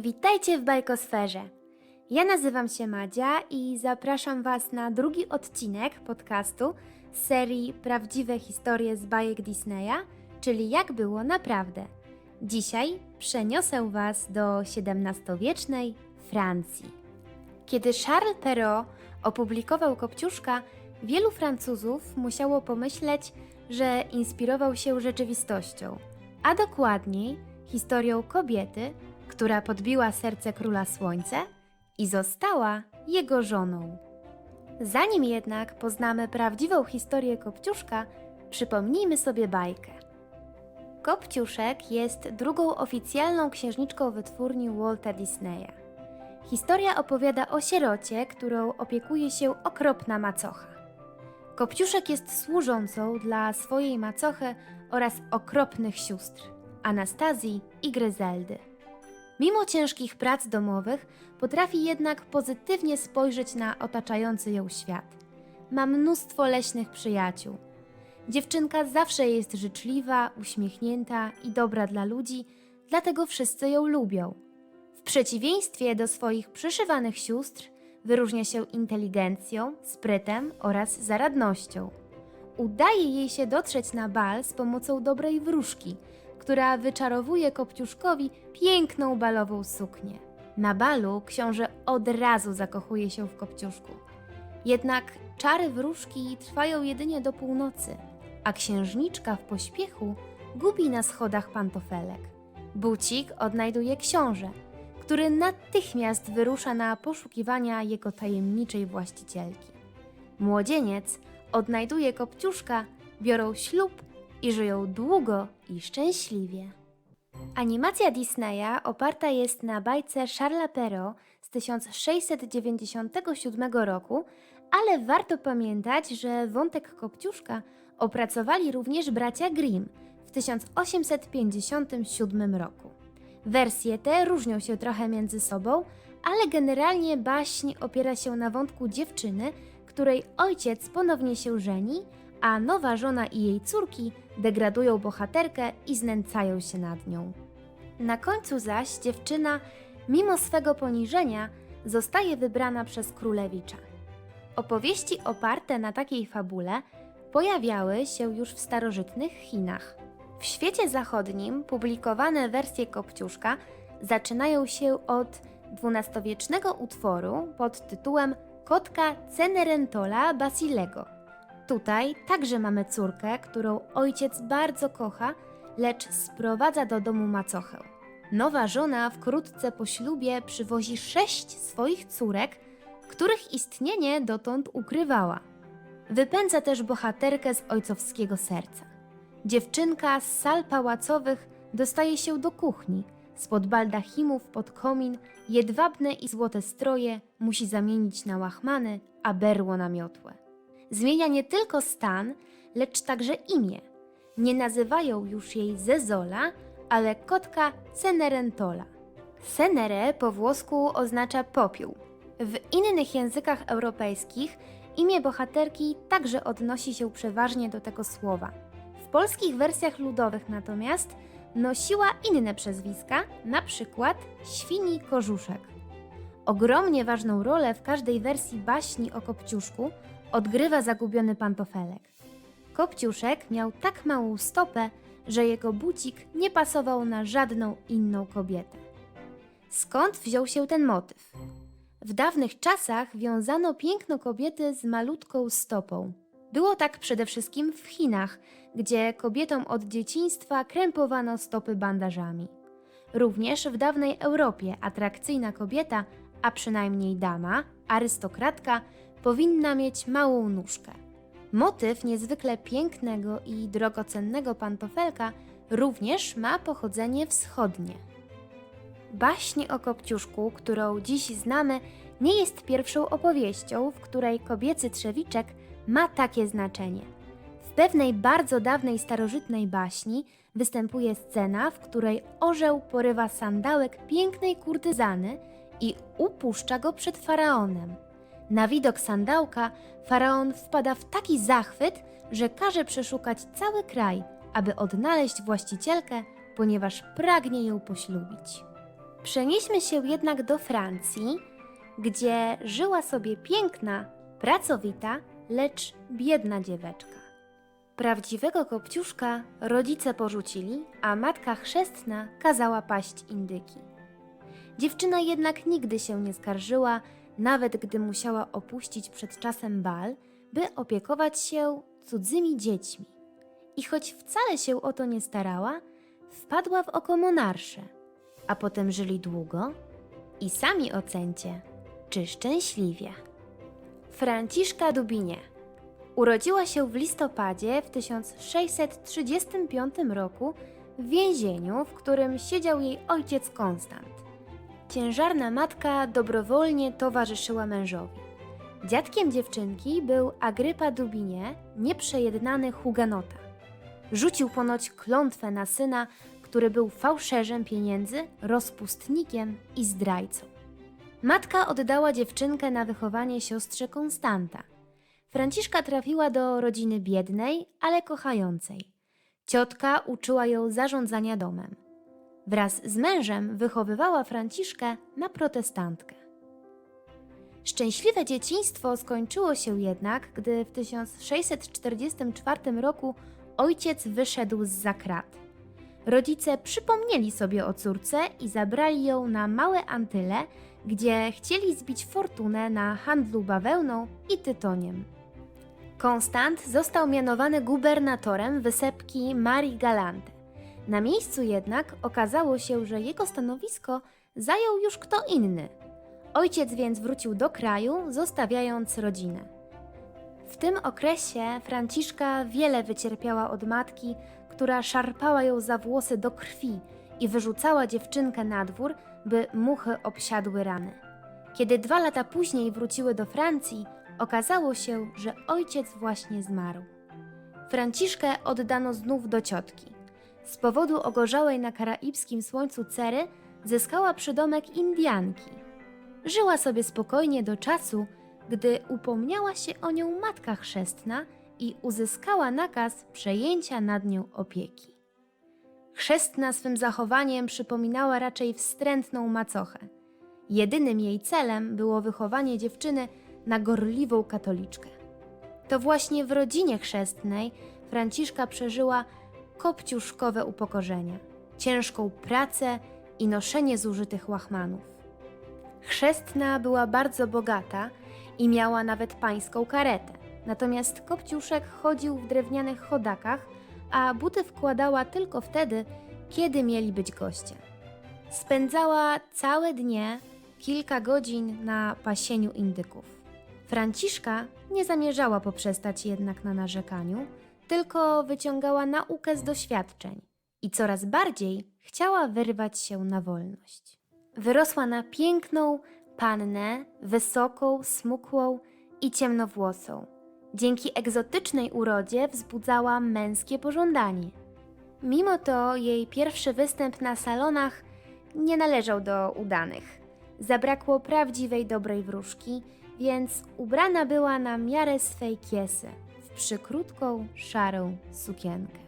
Witajcie w Bajkosferze. Ja nazywam się Madzia i zapraszam Was na drugi odcinek podcastu z serii Prawdziwe historie z bajek Disneya, czyli jak było naprawdę. Dzisiaj przeniosę Was do XVII-wiecznej Francji. Kiedy Charles Perrault opublikował Kopciuszka, wielu Francuzów musiało pomyśleć, że inspirował się rzeczywistością, a dokładniej historią kobiety, która podbiła serce króla słońce i została jego żoną. Zanim jednak poznamy prawdziwą historię Kopciuszka, przypomnijmy sobie bajkę. Kopciuszek jest drugą oficjalną księżniczką wytwórni Walta Disneya. Historia opowiada o sierocie, którą opiekuje się okropna macocha. Kopciuszek jest służącą dla swojej macochy oraz okropnych sióstr Anastazji i Gryzeldy. Mimo ciężkich prac domowych, potrafi jednak pozytywnie spojrzeć na otaczający ją świat. Ma mnóstwo leśnych przyjaciół. Dziewczynka zawsze jest życzliwa, uśmiechnięta i dobra dla ludzi, dlatego wszyscy ją lubią. W przeciwieństwie do swoich przyszywanych sióstr, wyróżnia się inteligencją, sprytem oraz zaradnością. Udaje jej się dotrzeć na bal z pomocą dobrej wróżki, która wyczarowuje Kopciuszkowi piękną balową suknię. Na balu książę od razu zakochuje się w Kopciuszku. Jednak czary wróżki trwają jedynie do północy, a księżniczka w pośpiechu gubi na schodach pantofelek. Bucik odnajduje książę, który natychmiast wyrusza na poszukiwania jego tajemniczej właścicielki. Młodzieniec odnajduje Kopciuszka, biorą ślub i żyją długo i szczęśliwie. Animacja Disneya oparta jest na bajce Charlesa Perrault z 1697 roku, ale warto pamiętać, że wątek Kopciuszka opracowali również bracia Grimm w 1857 roku. Wersje te różnią się trochę między sobą, ale generalnie baśń opiera się na wątku dziewczyny, której ojciec ponownie się żeni, a nowa żona i jej córki degradują bohaterkę i znęcają się nad nią. Na końcu zaś dziewczyna, mimo swego poniżenia, zostaje wybrana przez królewicza. Opowieści oparte na takiej fabule pojawiały się już w starożytnych Chinach. W świecie zachodnim publikowane wersje Kopciuszka zaczynają się od XII-wiecznego utworu pod tytułem Kotka Cenerentola Basilego. Tutaj także mamy córkę, którą ojciec bardzo kocha, lecz sprowadza do domu macochę. Nowa żona wkrótce po ślubie przywozi sześć swoich córek, których istnienie dotąd ukrywała. Wypędza też bohaterkę z ojcowskiego serca. Dziewczynka z sal pałacowych dostaje się do kuchni. Spod baldachimów pod komin jedwabne i złote stroje musi zamienić na łachmany, a berło na miotłę. Zmienia nie tylko stan, lecz także imię. Nie nazywają już jej Zezola, ale kotka Cenerentola. Cenere po włosku oznacza popiół. W innych językach europejskich imię bohaterki także odnosi się przeważnie do tego słowa. W polskich wersjach ludowych natomiast nosiła inne przezwiska, na przykład Świni Korzuszek. Ogromnie ważną rolę w każdej wersji baśni o Kopciuszku odgrywa zagubiony pantofelek. Kopciuszek miał tak małą stopę, że jego bucik nie pasował na żadną inną kobietę. Skąd wziął się ten motyw? W dawnych czasach wiązano piękno kobiety z malutką stopą. Było tak przede wszystkim w Chinach, gdzie kobietom od dzieciństwa krępowano stopy bandażami. Również w dawnej Europie atrakcyjna kobieta, a przynajmniej dama, arystokratka, powinna mieć małą nóżkę. Motyw niezwykle pięknego i drogocennego pantofelka również ma pochodzenie wschodnie. Baśń o Kopciuszku, którą dziś znamy, nie jest pierwszą opowieścią, w której kobiecy trzewiczek ma takie znaczenie. W pewnej bardzo dawnej starożytnej baśni występuje scena, w której orzeł porywa sandałek pięknej kurtyzany i upuszcza go przed faraonem. Na widok sandałka faraon wpada w taki zachwyt, że każe przeszukać cały kraj, aby odnaleźć właścicielkę, ponieważ pragnie ją poślubić. Przenieśmy się jednak do Francji, gdzie żyła sobie piękna, pracowita, lecz biedna dzieweczka. Prawdziwego kopciuszka rodzice porzucili, a matka chrzestna kazała paść indyki. Dziewczyna jednak nigdy się nie skarżyła, nawet gdy musiała opuścić przed czasem bal, by opiekować się cudzymi dziećmi. I choć wcale się o to nie starała, wpadła w oko monarsze, a potem żyli długo i sami ocencie, czy szczęśliwie. Franciszka Dubinie urodziła się w listopadzie w 1635 roku w więzieniu, w którym siedział jej ojciec Konstant. Ciężarna matka dobrowolnie towarzyszyła mężowi. Dziadkiem dziewczynki był Agrypa Dubinie, nieprzejednany hugenota. Rzucił ponoć klątwę na syna, który był fałszerzem pieniędzy, rozpustnikiem i zdrajcą. Matka oddała dziewczynkę na wychowanie siostrze Konstanta. Franciszka trafiła do rodziny biednej, ale kochającej. Ciotka uczyła ją zarządzania domem. Wraz z mężem wychowywała Franciszkę na protestantkę. Szczęśliwe dzieciństwo skończyło się jednak, gdy w 1644 roku ojciec wyszedł z zakrat. Rodzice przypomnieli sobie o córce i zabrali ją na małe Antyle, gdzie chcieli zbić fortunę na handlu bawełną i tytoniem. Konstant został mianowany gubernatorem wysepki Marii Galante. Na miejscu jednak okazało się, że jego stanowisko zajął już kto inny. Ojciec więc wrócił do kraju, zostawiając rodzinę. W tym okresie Franciszka wiele wycierpiała od matki, która szarpała ją za włosy do krwi i wyrzucała dziewczynkę na dwór, by muchy obsiadły rany. Kiedy dwa lata później wróciły do Francji, okazało się, że ojciec właśnie zmarł. Franciszkę oddano znów do ciotki. Z powodu ogorzałej na karaibskim słońcu cery zyskała przydomek Indianki. Żyła sobie spokojnie do czasu, gdy upomniała się o nią matka chrzestna i uzyskała nakaz przejęcia nad nią opieki. Chrzestna swym zachowaniem przypominała raczej wstrętną macochę. Jedynym jej celem było wychowanie dziewczyny na gorliwą katoliczkę. To właśnie w rodzinie chrzestnej Franciszka przeżyła kopciuszkowe upokorzenia, ciężką pracę i noszenie zużytych łachmanów. Chrzestna była bardzo bogata i miała nawet pańską karetę, natomiast Kopciuszek chodził w drewnianych chodakach, a buty wkładała tylko wtedy, kiedy mieli być goście. Spędzała całe dnie, kilka godzin na pasieniu indyków. Franciszka nie zamierzała poprzestać jednak na narzekaniu, tylko wyciągała naukę z doświadczeń i coraz bardziej chciała wyrwać się na wolność. Wyrosła na piękną pannę, wysoką, smukłą i ciemnowłosą. Dzięki egzotycznej urodzie wzbudzała męskie pożądanie. Mimo to jej pierwszy występ na salonach nie należał do udanych. Zabrakło prawdziwej dobrej wróżki, więc ubrana była na miarę swej kiesy przykrótką, szarą sukienkę.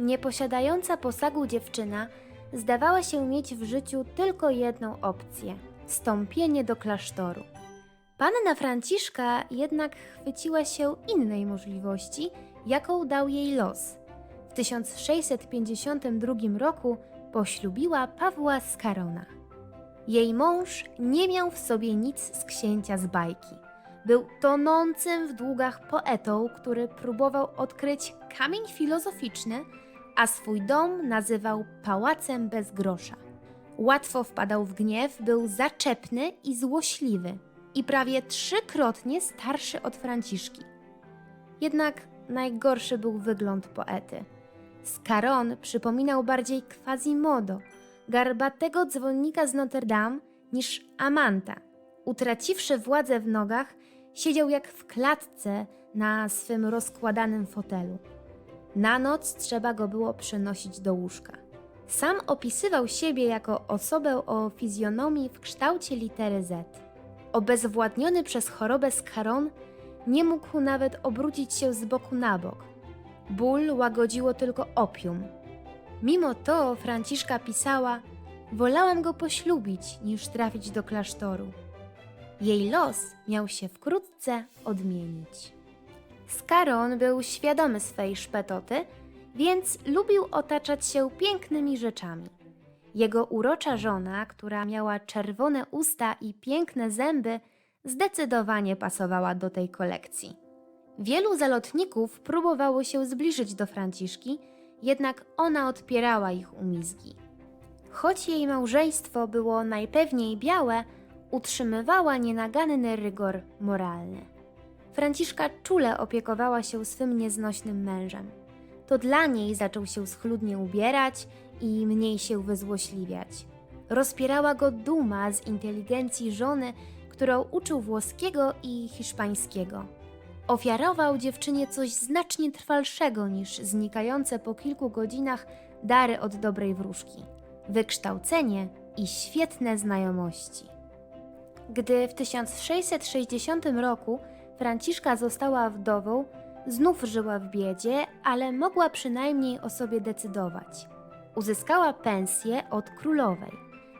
Nieposiadająca posagu dziewczyna zdawała się mieć w życiu tylko jedną opcję wstąpienie do klasztoru. Panna Franciszka jednak chwyciła się innej możliwości, jaką dał jej los. W 1652 roku poślubiła Pawła Skarona. Jej mąż nie miał w sobie nic z księcia z bajki. Był tonącym w długach poetą, który próbował odkryć kamień filozoficzny, a swój dom nazywał pałacem bez grosza. Łatwo wpadał w gniew, był zaczepny i złośliwy i prawie trzykrotnie starszy od Franciszki. Jednak najgorszy był wygląd poety. Scaron przypominał bardziej Quasimodo, garbatego dzwonnika z Notre Dame, niż Amanta. Utraciwszy władzę w nogach, siedział jak w klatce na swym rozkładanym fotelu. Na noc trzeba go było przenosić do łóżka. Sam opisywał siebie jako osobę o fizjonomii w kształcie litery Z. Obezwładniony przez chorobę Scaron, nie mógł nawet obrócić się z boku na bok. Ból łagodziło tylko opium. Mimo to Franciszka pisała: Wolałam go poślubić, niż trafić do klasztoru. Jej los miał się wkrótce odmienić. Skaron był świadomy swej szpetoty, więc lubił otaczać się pięknymi rzeczami. Jego urocza żona, która miała czerwone usta i piękne zęby, zdecydowanie pasowała do tej kolekcji. Wielu zalotników próbowało się zbliżyć do Franciszki, jednak ona odpierała ich umizgi. Choć jej małżeństwo było najpewniej białe, utrzymywała nienaganny rygor moralny. Franciszka czule opiekowała się swym nieznośnym mężem. To dla niej zaczął się schludnie ubierać i mniej się wyzłośliwiać. Rozpierała go duma z inteligencji żony, którą uczył włoskiego i hiszpańskiego. Ofiarował dziewczynie coś znacznie trwalszego niż znikające po kilku godzinach dary od dobrej wróżki wykształcenie i świetne znajomości. Gdy w 1660 roku Franciszka została wdową, znów żyła w biedzie, ale mogła przynajmniej o sobie decydować. Uzyskała pensję od królowej.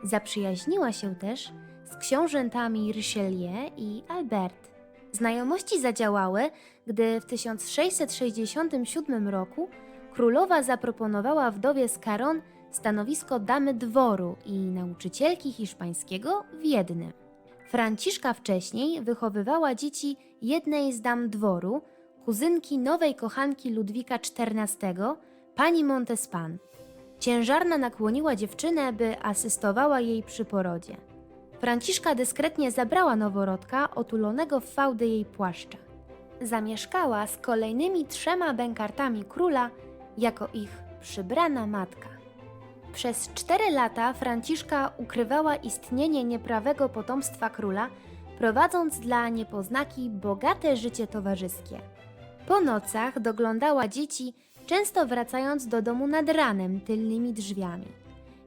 Zaprzyjaźniła się też z książętami Richelieu i Albert. Znajomości zadziałały, gdy w 1667 roku królowa zaproponowała wdowie z Caron stanowisko damy dworu i nauczycielki hiszpańskiego w jednym. Franciszka wcześniej wychowywała dzieci jednej z dam dworu, kuzynki nowej kochanki Ludwika XIV, pani Montespan. Ciężarna nakłoniła dziewczynę, by asystowała jej przy porodzie. Franciszka dyskretnie zabrała noworodka otulonego w fałdy jej płaszcza. Zamieszkała z kolejnymi trzema bękartami króla jako ich przybrana matka. Przez cztery lata Franciszka ukrywała istnienie nieprawego potomstwa króla, prowadząc dla niepoznaki bogate życie towarzyskie. Po nocach doglądała dzieci, często wracając do domu nad ranem tylnymi drzwiami.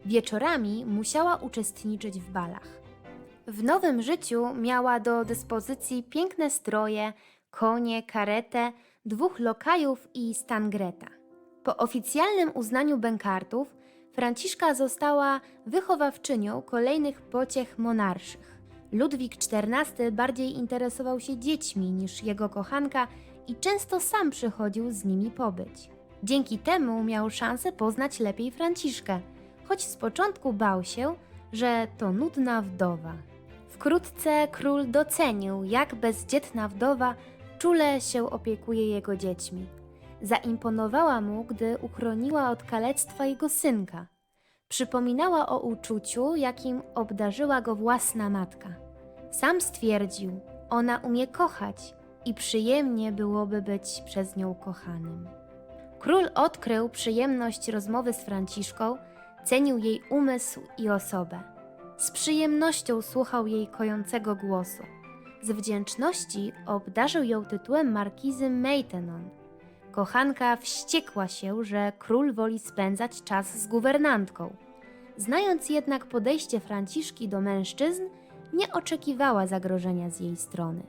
Wieczorami musiała uczestniczyć w balach. W nowym życiu miała do dyspozycji piękne stroje, konie, karetę, dwóch lokajów i stangreta. Po oficjalnym uznaniu bękartów Franciszka została wychowawczynią kolejnych pociech monarszych. Ludwik XIV bardziej interesował się dziećmi niż jego kochanka i często sam przychodził z nimi pobyć. Dzięki temu miał szansę poznać lepiej Franciszkę, choć z początku bał się, że to nudna wdowa. Wkrótce król docenił, jak bezdzietna wdowa czule się opiekuje jego dziećmi. Zaimponowała mu, gdy uchroniła od kalectwa jego synka. Przypominała o uczuciu, jakim obdarzyła go własna matka. Sam stwierdził, ona umie kochać i przyjemnie byłoby być przez nią kochanym. Król odkrył przyjemność rozmowy z Franciszką, cenił jej umysł i osobę. Z przyjemnością słuchał jej kojącego głosu. Z wdzięczności obdarzył ją tytułem markizy Maintenon. Kochanka wściekła się, że król woli spędzać czas z guwernantką. Znając jednak podejście Franciszki do mężczyzn, nie oczekiwała zagrożenia z jej strony.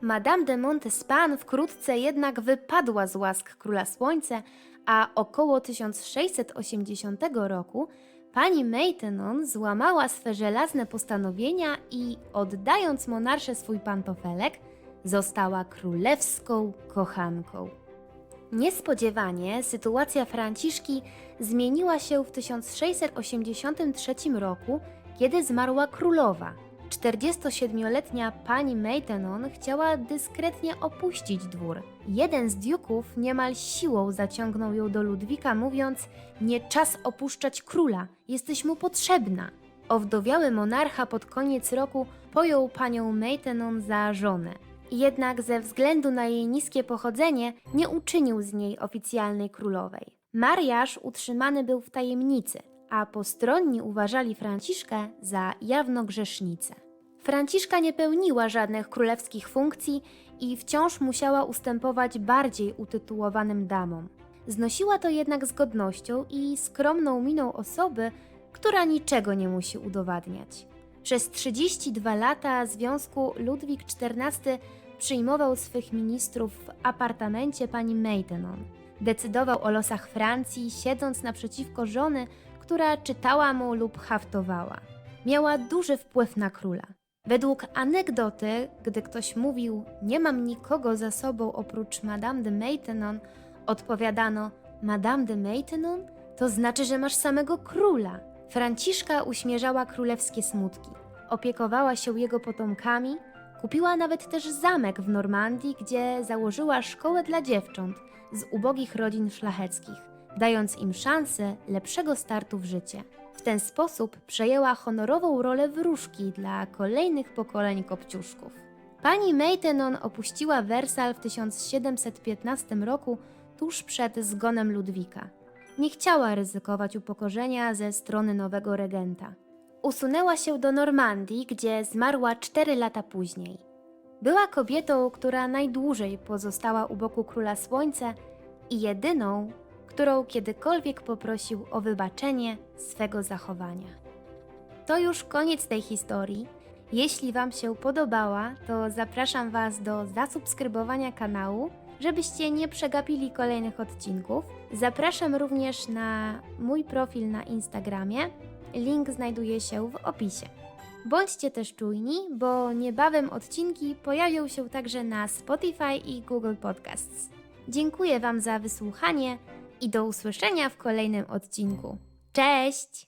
Madame de Montespan wkrótce jednak wypadła z łask Króla Słońca, a około 1680 roku pani Maintenon złamała swe żelazne postanowienia i oddając monarsze swój pantofelek, została królewską kochanką. Niespodziewanie sytuacja Franciszki zmieniła się w 1683 roku, kiedy zmarła królowa. 47-letnia pani Maintenon chciała dyskretnie opuścić dwór. Jeden z duków niemal siłą zaciągnął ją do Ludwika, mówiąc: Nie czas opuszczać króla, jesteś mu potrzebna. Owdowiały monarcha pod koniec roku pojął panią Maintenon za żonę. Jednak ze względu na jej niskie pochodzenie nie uczynił z niej oficjalnej królowej. Mariaż utrzymany był w tajemnicy, a postronni uważali Franciszkę za jawnogrzesznicę. Franciszka nie pełniła żadnych królewskich funkcji i wciąż musiała ustępować bardziej utytułowanym damom. Znosiła to jednak z godnością i skromną miną osoby, która niczego nie musi udowadniać. Przez 32 lata związku Ludwik XIV przyjmował swych ministrów w apartamencie pani Maintenon. Decydował o losach Francji, siedząc naprzeciwko żony, która czytała mu lub haftowała. Miała duży wpływ na króla. Według anegdoty, gdy ktoś mówił: Nie mam nikogo za sobą oprócz Madame de Maintenon, odpowiadano: Madame de Maintenon? To znaczy, że masz samego króla. Franciszka uśmierzała królewskie smutki, opiekowała się jego potomkami, kupiła nawet też zamek w Normandii, gdzie założyła szkołę dla dziewcząt z ubogich rodzin szlacheckich, dając im szansę lepszego startu w życie. W ten sposób przejęła honorową rolę wróżki dla kolejnych pokoleń kopciuszków. Pani Maintenon opuściła Wersal w 1715 roku tuż przed zgonem Ludwika. Nie chciała ryzykować upokorzenia ze strony nowego regenta. Usunęła się do Normandii, gdzie zmarła cztery lata później. Była kobietą, która najdłużej pozostała u boku króla słońca i jedyną, którą kiedykolwiek poprosił o wybaczenie swego zachowania. To już koniec tej historii. Jeśli Wam się podobała, to zapraszam Was do zasubskrybowania kanału, żebyście nie przegapili kolejnych odcinków. Zapraszam również na mój profil na Instagramie. Link znajduje się w opisie. Bądźcie też czujni, bo niebawem odcinki pojawią się także na Spotify i Google Podcasts. Dziękuję Wam za wysłuchanie i do usłyszenia w kolejnym odcinku. Cześć!